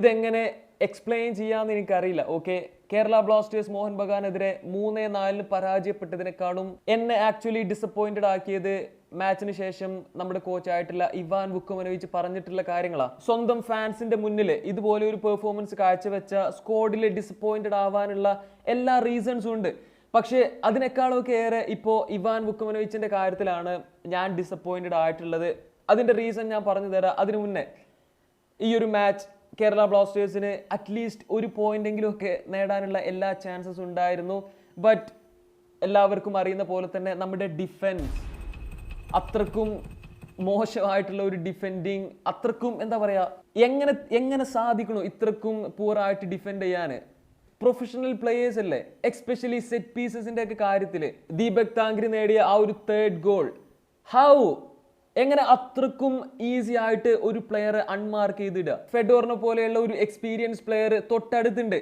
ഇതെങ്ങനെ എക്സ്പ്ലെയിൻ ചെയ്യാന്ന് എനിക്കറിയില്ല. ഓക്കെ കേരള ബ്ലാസ്റ്റേഴ്സ് മോഹൻ ബഗാനെതിരെ മൂന്നേ നാലിന് പരാജയപ്പെട്ടതിനേക്കാളും എന്നെ ആക്ച്വലി ഡിസപ്പോയിന്റഡ് ആക്കിയത് മാച്ചിന് ശേഷം നമ്മുടെ കോച്ചായിട്ടുള്ള ഇവാൻ വുക്കമനോവിച്ച് പറഞ്ഞിട്ടുള്ള കാര്യങ്ങളാണ് സ്വന്തം ഫാൻസിന്റെ മുന്നിൽ ഇതുപോലെ ഒരു പെർഫോമൻസ് കാഴ്ചവെച്ച സ്കോഡിൽ ഡിസപ്പോയിന്റഡ് ആവാനുള്ള എല്ലാ റീസൺസും ഉണ്ട്. പക്ഷേ അതിനേക്കാളൊക്കെ ഏറെ ഇപ്പോൾ ഇവാൻ വുക്കമനോവിച്ചിന്റെ കാര്യത്തിലാണ് ഞാൻ ഡിസപ്പോയിന്റഡ് ആയിട്ടുള്ളത്. അതിന്റെ റീസൺ ഞാൻ പറഞ്ഞു തരാം അതിനു മുന്നേ ഈ ഒരു മാച്ച് കേരള ബ്ലാസ്റ്റേഴ്സിന് അറ്റ്ലീസ്റ്റ് ഒരു പോയിന്റ് എങ്കിലും ഒക്കെ നേടാനുള്ള എല്ലാ ചാൻസസ് ഉണ്ടായിരുന്നു. ബട്ട് എല്ലാവർക്കും അറിയുന്ന പോലെ തന്നെ നമ്മുടെ ഡിഫൻസ് അത്രക്കും മോശമായിട്ടുള്ള ഒരു ഡിഫെൻഡിങ് അത്രക്കും എന്താ പറയുക എങ്ങനെ എങ്ങനെ സാധിക്കണോ ഇത്രക്കും പൂറായിട്ട് ഡിഫെൻഡ് ചെയ്യാൻ. പ്രൊഫഷണൽ പ്ലേയേഴ്സ് അല്ലേ എക്സ്പെഷ്യലി സെറ്റ് പീസസിന്റെ ഒക്കെ കാര്യത്തിൽ ദീപക് താങ്കരി നേടിയ ആ ഒരു തേർഡ് ഗോൾ ഹൗ എങ്ങനെ അത്രക്കും ഈസി ആയിട്ട് ഒരു പ്ലെയറെ അൺമാർക്ക് ചെയ്തിടുക? ഫെഡോറിനെ പോലെയുള്ള ഒരു എക്സ്പീരിയൻസ് പ്ലെയർ തൊട്ടടുത്തുണ്ട്.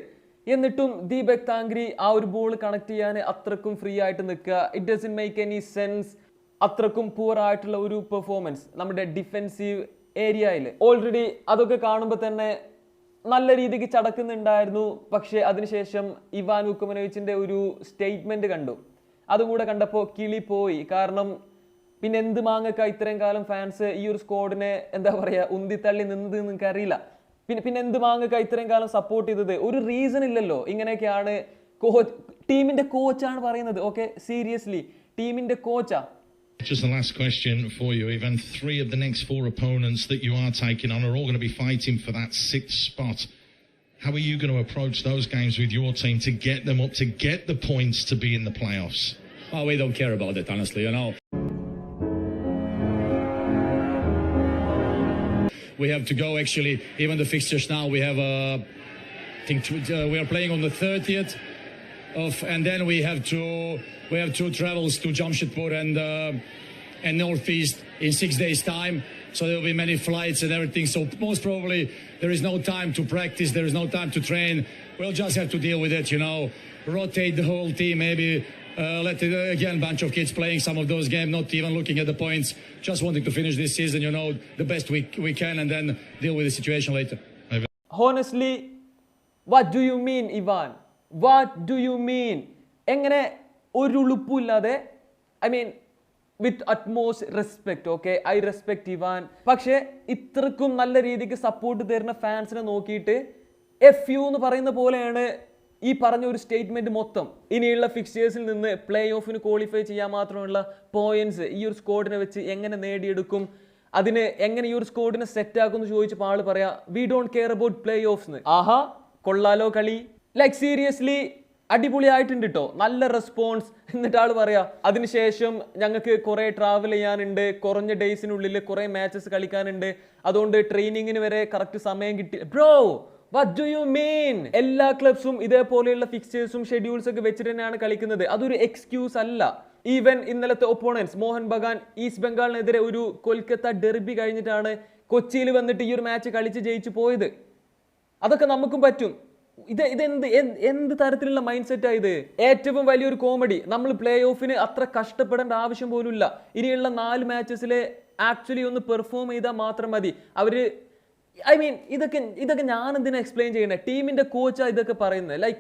എന്നിട്ടും ദീപക് താങ്കരി ആ ഒരു ബോൾ കണക്ട് ചെയ്യാൻ അത്രക്കും ഫ്രീ ആയിട്ട് നിൽക്കുക. It doesn't make any sense അത്രക്കും പൂർ ആയിട്ടുള്ള ഒരു പെർഫോമൻസ് നമ്മുടെ ഡിഫെൻസീവ് ഏരിയയിൽ ഓൾറെഡി അതൊക്കെ കാണുമ്പോൾ തന്നെ നല്ല രീതിക്ക് ചടക്കുന്നുണ്ടായിരുന്നു. പക്ഷേ അതിനുശേഷം ഇവാൻ ഉക്കുമനോവിച്ചിന്റെ ഒരു സ്റ്റേറ്റ്മെന്റ് കണ്ടു. അതും കൂടെ കണ്ടപ്പോൾ കിളി പോയി. കാരണം പിന്നെ എന്ത് മാങ്ങക്ക ഇത്രയും കാലം ഫാൻസ് ഈ ഒരു സ്ക്വാഡിനെ എന്താ പറയാ ഉന്തിത്തള്ളി നിന്നത് നിങ്ങൾക്ക് അറിയില്ല പിന്നെ പിന്നെ എന്ത് മാങ്ങക്ക ഇത്രയും കാലം സപ്പോർട്ട് ചെയ്തത് ഒരു റീസൺ ഇല്ലല്ലോ ഇങ്ങനെയൊക്കെയാണ് കോച്ച് ടീമിന്റെ കോച്ചാണ് പറയുന്നത് ഓക്കെ സീരിയസ്ലി ടീമിന്റെ കോച്ചാ Just the last question for you, Ivan. Three of the next four opponents that you are taking on are all going to be fighting for that sixth spot. How are you going to approach those games with your team to get them up, to get the points to be in the playoffs? Oh, we don't care about it, honestly. You know, we have to go. Actually, even the fixtures now, we have. Uh, I think uh, we are playing on the thirtieth of, and then we have to we have two travels to Jamshedpur and uh, and Northeast in six days' time. So there will be many flights and everything. So most probably there is no time to practice. There is no time to train. We'll just have to deal with it. You know, rotate the whole team. Maybe uh, let uh, again bunch of kids playing some of those games, not even looking at the points. Just wanting to finish this season. You know, the best we we can, and then deal with the situation later. Honestly, what do you mean, Ivan? What do you mean? എങ്ങനെ ഒരു ഉളുപ്പില്ലാതെ I mean with utmost respect okay I respect Ivan പക്ഷേ ഇത്രക്കും നല്ല രീതിക്ക് support തരുന്ന ഫാൻസിനെ നോക്കിയിട്ട് F U എന്ന് പറയുന്ന പോലെയാണ് ഈ പറഞ്ഞ ഒരു സ്റ്റേറ്റ്മെന്റ് മൊത്തം ഇനിയുള്ള ഫിക്സേഴ്സിൽ നിന്ന് പ്ലേ ഓഫിന് ക്വാളിഫൈ ചെയ്യാൻ മാത്രമുള്ള പോയിന്റ്സ് ഈ ഒരു സ്കോഡിനെ വെച്ച് എങ്ങനെ നേടിയെടുക്കും? അതിന് എങ്ങനെ ഈ ഒരു സ്കോഡിനെ സെറ്റ് ആക്കും എന്ന് ചോദിച്ചപ്പോൾ ആൾ പറയാ we don't care about playoffs ആഹാ കൊള്ളാലോ കളി. ലൈക്ക് സീരിയസ്ലി അടിപൊളിയായിട്ടുണ്ട് കേട്ടോ നല്ല റെസ്പോൺസ് എന്നിട്ട് ആൾ പറയാ അതിനുശേഷം ഞങ്ങൾക്ക് കുറെ ട്രാവൽ ചെയ്യാനുണ്ട് കുറഞ്ഞ ഡേയ്സിനുള്ളിൽ കുറേ മാച്ചസ് കളിക്കാനുണ്ട്. അതുകൊണ്ട് ട്രെയിനിങ്ങിന് വരെ കറക്റ്റ് സമയം കിട്ടി bro what do you mean എല്ലാ ക്ലബ്സും ഇതേപോലെയുള്ള ഫിക്സേഴ്സും ഷെഡ്യൂൾസ് ഒക്കെ വെച്ചിട്ട് തന്നെയാണ് കളിക്കുന്നത്. അതൊരു എക്സ്ക്യൂസ് അല്ല. ഈവൻ ഇന്നലത്തെ ഒപ്പോണൻസ് മോഹൻ ബഗാൻ ഈസ്റ്റ് ബംഗാളിനെതിരെ ഒരു കൊൽക്കത്ത ഡെർബി കഴിഞ്ഞിട്ടാണ് കൊച്ചിയിൽ വന്നിട്ട് ഈ ഒരു മാച്ച് കളിച്ച് ജയിച്ചു പോയത്. അതൊക്കെ നമുക്കും പറ്റും. ഇത് ഇതെന്ത് എന്ത് തരത്തിലുള്ള മൈൻഡ് സെറ്റാ ഇത്? ഏറ്റവും വലിയൊരു കോമഡി നമ്മൾ പ്ലേ ഓഫിന് അത്ര കഷ്ടപ്പെടേണ്ട ആവശ്യം പോലുമില്ല. ഇനിയുള്ള നാല് മാച്ചസിലെ ആക്ച്വലി ഒന്ന് പെർഫോം ചെയ്താൽ മാത്രം മതി. അവർ ഐ മീൻ ഇതൊക്കെ ഇതൊക്കെ ഞാൻ എന്തിനാ എക്സ്പ്ലെയിൻ ചെയ്യണേ? ടീമിന്റെ കോച്ചാ ഇതൊക്കെ പറയുന്നത്. Like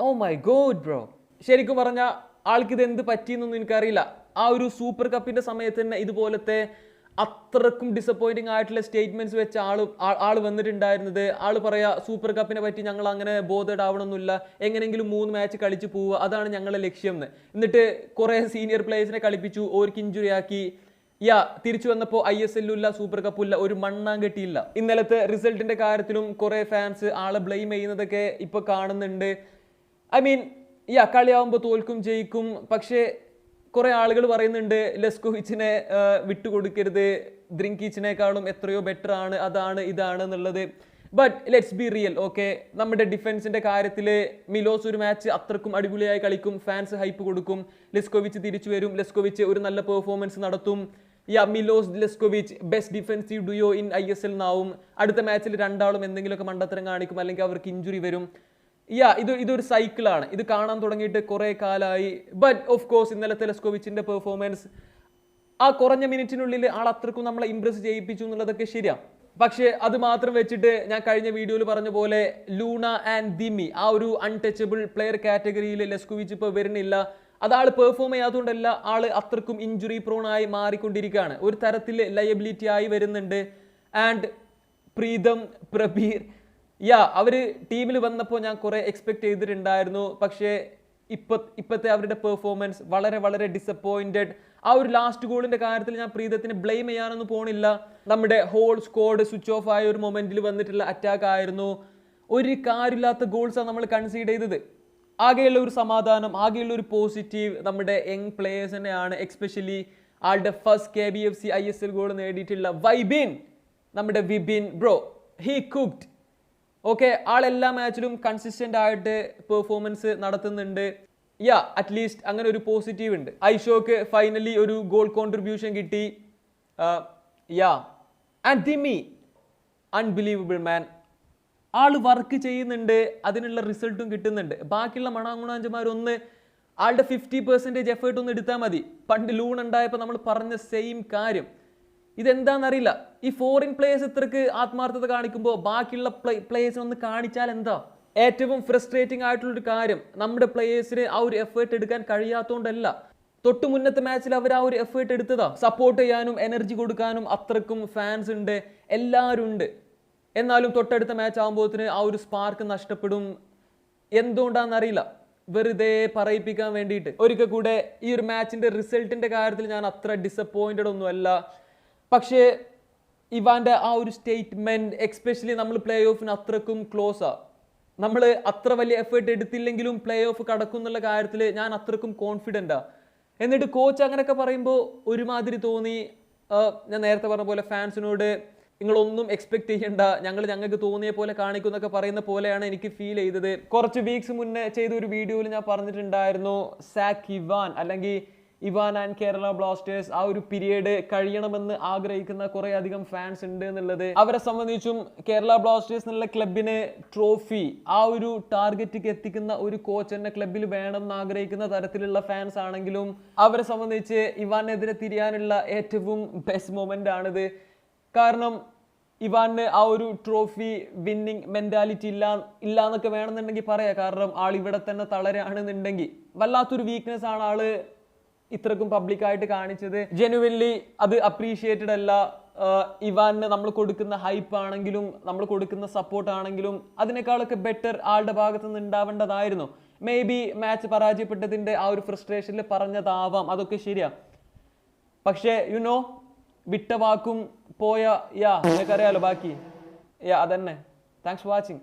oh my God bro ശരിക്കും പറഞ്ഞ ആൾക്ക് ഇത് എന്ത് പറ്റിയെന്നൊന്നും എനിക്കറിയില്ല. ആ ഒരു സൂപ്പർ കപ്പിന്റെ സമയത്ത് തന്നെ ഇതുപോലത്തെ അത്രക്കും ഡിസപ്പോയിന്റിംഗ് ആയിട്ടുള്ള സ്റ്റേറ്റ്മെന്റ്സ് വെച്ച് ആൾ ആൾ വന്നിട്ടുണ്ടായിരുന്നത്. ആൾ പറയാ സൂപ്പർ കപ്പിനെ പറ്റി ഞങ്ങൾ അങ്ങനെ ബോധഡ് ആവണമെന്നില്ല എങ്ങനെയെങ്കിലും മൂന്ന് മാച്ച് കളിച്ച് പോവുക. അതാണ് ഞങ്ങളുടെ ലക്ഷ്യം എന്ന്. എന്നിട്ട് കുറെ സീനിയർ പ്ലേയേഴ്സിനെ കളിപ്പിച്ചു. ഓർക്ക് ഇഞ്ചുറി ആക്കി. യാ തിരിച്ചു വന്നപ്പോൾ ഐ എസ് എല്ലും ഇല്ല സൂപ്പർ കപ്പും ഇല്ല ഒരു മണ്ണാൻ കെട്ടിയില്ല. ഇന്നലത്തെ റിസൾട്ടിന്റെ കാര്യത്തിലും കുറെ ഫാൻസ് ആളെ ബ്ലെയിം ചെയ്യുന്നതൊക്കെ ഇപ്പൊ കാണുന്നുണ്ട്. ഐ മീൻ യാ കളിയാവുമ്പോൾ തോൽക്കും ജയിക്കും. പക്ഷേ കുറെ ആളുകൾ പറയുന്നുണ്ട് ലെസ്കോവിച്ചിനെ വിട്ടുകൊടുക്കരുത്. ദ്രിങ്കിച്ചിനേക്കാളും എത്രയോ ബെറ്റർ ആണ് അതാണ് ഇതാണ് എന്നുള്ളത്. But let's be real okay നമ്മുടെ ഡിഫൻസിന്റെ കാര്യത്തിൽ മിലോസ് ഒരു മാച്ച് അത്രക്കും അടിപൊളിയായി കളിക്കും. ഫാൻസ് ഹൈപ്പ് കൊടുക്കും. ലെസ്കോവിച്ച് തിരിച്ചു വരും. ലെസ്കോവിച്ച് ഒരു നല്ല പെർഫോമൻസ് നടത്തും. Yeah Milos Leskovic best defensive duo in I S L നാവും അടുത്ത മാച്ചിൽ രണ്ടാളും എന്തെങ്കിലുമൊക്കെ മണ്ടത്തരം കാണിക്കും അല്ലെങ്കിൽ അവർക്ക് ഇഞ്ചുറി വരും. യാ ഇത് ഇതൊരു സൈക്കിളാണ് ഇത് കാണാൻ തുടങ്ങിയിട്ട് കുറേ കാലമായി ബട്ട് ഓഫ് കോഴ്സ് ഇന്നലത്തെ ലെസ്കോവിച്ചിന്റെ പെർഫോമൻസ് ആ കുറഞ്ഞ മിനിറ്റിനുള്ളിൽ ആൾ അത്രക്കും നമ്മളെ ഇംപ്രസ് ചെയ്യിപ്പിച്ചു എന്നുള്ളതൊക്കെ ശരിയാണ് പക്ഷേ അത് മാത്രം വെച്ചിട്ട് ഞാൻ കഴിഞ്ഞ വീഡിയോയിൽ പറഞ്ഞ പോലെ ലൂണ ആൻഡ് ദിമി ആ ഒരു അൺടച്ചബിൾ പ്ലെയർ കാറ്റഗറിയിൽ ലെസ്കുവിച്ച് ഇപ്പോൾ വരുന്നില്ല. അത് ആൾ പെർഫോം ചെയ്യാത്തതുകൊണ്ടല്ല ആൾ അത്രക്കും ഇഞ്ചുറി പ്രോണായി മാറിക്കൊണ്ടിരിക്കുകയാണ്. ഒരു തരത്തിൽ ലയബിലിറ്റി ആയി വരുന്നുണ്ട്. ആൻഡ് പ്രീതം പ്രബീർ യാ അവർ ടീമിൽ വന്നപ്പോൾ ഞാൻ കുറെ എക്സ്പെക്ട് ചെയ്തിട്ടുണ്ടായിരുന്നു. പക്ഷേ ഇപ്പൊ ഇപ്പോഴത്തെ അവരുടെ പെർഫോമൻസ് വളരെ വളരെ ഡിസപ്പോയിന്റഡ് ആ ഒരു ലാസ്റ്റ് ഗോളിന്റെ കാര്യത്തിൽ ഞാൻ പ്രീതത്തിന് ബ്ലെയിം ചെയ്യാനൊന്നും പോണില്ല. നമ്മുടെ ഹോൾ സ്കോഡ് സ്വിച്ച് ഓഫ് ആയ ഒരു മൊമെന്റിൽ വന്നിട്ടുള്ള അറ്റാക്ക് ആയിരുന്നു. ഒരു കാര്യമില്ലാത്ത ഗോൾസാണ് നമ്മൾ കൺസീഡ് ചെയ്തത്. ആകെയുള്ള ഒരു സമാധാനം ആകെയുള്ള ഒരു പോസിറ്റീവ് നമ്മുടെ യങ് പ്ലേയേഴ്സ് തന്നെയാണ്. എക്സ്പെഷ്യലി ആളുടെ first K B F C I S L goal നേടിയിട്ടുള്ള വൈബിൻ നമ്മുടെ Vibin bro he cooked okay ആൾ എല്ലാ മാച്ചിലും കൺസിസ്റ്റന്റ് ആയിട്ട് പെർഫോമൻസ് നടത്തുന്നുണ്ട്. യാ അറ്റ്ലീസ്റ്റ് അങ്ങനെ ഒരു പോസിറ്റീവ് ഉണ്ട്. ഐഷോക്ക് ഫൈനലി ഒരു ഗോൾ കോൺട്രിബ്യൂഷൻ കിട്ടി. Yeah and Dimi unbelievable man all work ചെയ്യുന്നുണ്ട് അതിനുള്ള റിസൾട്ടും കിട്ടുന്നുണ്ട്. ബാക്കിയുള്ള മണാങ്ങുണാഞ്ചമാർ ഒന്ന് ആളുടെ ഫിഫ്റ്റി പെർസെന്റേജ് എഫേർട്ട് ഒന്ന് എടുത്താൽ മതി. പണ്ട് ലൂൺ ഉണ്ടായപ്പോൾ നമ്മൾ പറഞ്ഞ സെയിം കാര്യം. ഇതെന്താണെന്നറിയില്ല ഈ ഫോറിൻ പ്ലേയേഴ്സ് ഇത്രക്ക് ആത്മാർത്ഥത കാണിക്കുമ്പോൾ ബാക്കിയുള്ള പ്ലേയേഴ്സിനെ ഒന്ന് കാണിച്ചാൽ എന്താ? ഏറ്റവും ഫ്രസ്ട്രേറ്റിംഗ് ആയിട്ടുള്ളൊരു കാര്യം. നമ്മുടെ പ്ലേയേഴ്സിന് ആ ഒരു എഫേർട്ട് എടുക്കാൻ കഴിയാത്തതുകൊണ്ടല്ല തൊട്ട് മുന്നത്തെ മാച്ചിൽ അവർ ആ ഒരു എഫേർട്ട് എടുത്തതാ. സപ്പോർട്ട് ചെയ്യാനും എനർജി കൊടുക്കാനും അത്രക്കും ഫാൻസ് ഉണ്ട്. എല്ലാവരും ഉണ്ട്. എന്നാലും തൊട്ടടുത്ത മാച്ച് ആകുമ്പോഴത്തിന് ആ ഒരു സ്പാർക്ക് നഷ്ടപ്പെടും. എന്തുകൊണ്ടാണെന്നറിയില്ല. വെറുതെ പറയിപ്പിക്കാൻ വേണ്ടിയിട്ട്. ഒരിക്കൽ കൂടെ ഈ ഒരു മാച്ചിന്റെ റിസൾട്ടിന്റെ കാര്യത്തിൽ ഞാൻ അത്ര ഡിസപ്പോയിന്റഡ് ഒന്നുമല്ല. പക്ഷേ ഇവാന്റെ ആ ഒരു സ്റ്റേറ്റ്മെന്റ് എക്സ്പെഷ്യലി നമ്മൾ പ്ലേ ഓഫിന് അത്രക്കും ക്ലോസാണ് നമ്മൾ അത്ര വലിയ എഫേർട്ട് എടുത്തില്ലെങ്കിലും പ്ലേ ഓഫ് കടക്കും എന്നുള്ള കാര്യത്തിൽ ഞാൻ അത്രക്കും കോൺഫിഡന്റാണ് എന്നിട്ട് കോച്ച് അങ്ങനെയൊക്കെ പറയുമ്പോൾ ഒരുമാതിരി തോന്നി. ഞാൻ നേരത്തെ പറഞ്ഞ പോലെ ഫാൻസിനോട് നിങ്ങളൊന്നും എക്സ്പെക്ട് ചെയ്യണ്ട. ഞങ്ങൾ ഞങ്ങൾക്ക് തോന്നിയ പോലെ കാണിക്കും എന്നൊക്കെ പറയുന്ന പോലെയാണ് എനിക്ക് ഫീൽ ചെയ്തത്. കുറച്ച് വീക്സ് മുന്നേ ചെയ്ത ഒരു വീഡിയോയിൽ ഞാൻ പറഞ്ഞിട്ടുണ്ടായിരുന്നു സാക് ഇവാൻ അല്ലെങ്കിൽ ഇവാൻ ആൻഡ് കേരള ബ്ലാസ്റ്റേഴ്സ് ആ ഒരു പീരീഡ് കഴിയണമെന്ന് ആഗ്രഹിക്കുന്ന കുറേ അധികം ഫാൻസ് ഉണ്ട് എന്നുള്ളത്. അവരെ സംബന്ധിച്ചും കേരള ബ്ലാസ്റ്റേഴ്സ് എന്നുള്ള ക്ലബിന് ട്രോഫി ആ ഒരു ടാർഗറ്റിക്ക് എത്തിക്കുന്ന ഒരു കോച്ച് എന്ന ക്ലബിൽ വേണം എന്ന് ആഗ്രഹിക്കുന്ന തരത്തിലുള്ള ഫാൻസ് ആണെങ്കിലും അവരെ സംബന്ധിച്ച് ഇവാനെതിരെ തിരിയാനുള്ള ഏറ്റവും ബെസ്റ്റ് മൊമെന്റ് ആണിത്. കാരണം ഇവാന് ആ ഒരു ട്രോഫി വിന്നിങ് മെന്റാലിറ്റി ഇല്ല ഇല്ല എന്നൊക്കെ വേണമെന്നുണ്ടെങ്കിൽ പറയാം. കാരണം ആൾ ഇവിടെ തന്നെ തളരാണെന്നുണ്ടെങ്കിൽ. വല്ലാത്തൊരു വീക്ക്നെസ് ആണ് ആൾ ഇത്രക്കും പബ്ലിക്കായിട്ട് കാണിച്ചത്. ജെനുവൻലി അത് അപ്രീഷിയേറ്റഡ് അല്ല. ഇവാന് നമ്മൾ കൊടുക്കുന്ന ഹൈപ്പ് ആണെങ്കിലും നമ്മൾ കൊടുക്കുന്ന സപ്പോർട്ട് ആണെങ്കിലും അതിനേക്കാളൊക്കെ ബെറ്റർ ആളുടെ ഭാഗത്ത് നിന്ന് ഉണ്ടാവേണ്ടതായിരുന്നു. മേ ബി മാച്ച് പരാജയപ്പെട്ടതിന്റെ ആ ഒരു ഫ്രസ്ട്രേഷനിൽ പറഞ്ഞതാവാം. അതൊക്കെ ശരിയാ. പക്ഷേ യു നോ വിട്ട വാക്കും പോയ യാ നിനക്കറിയാലോ ബാക്കി. യാ അതന്നെ. Thanks for watching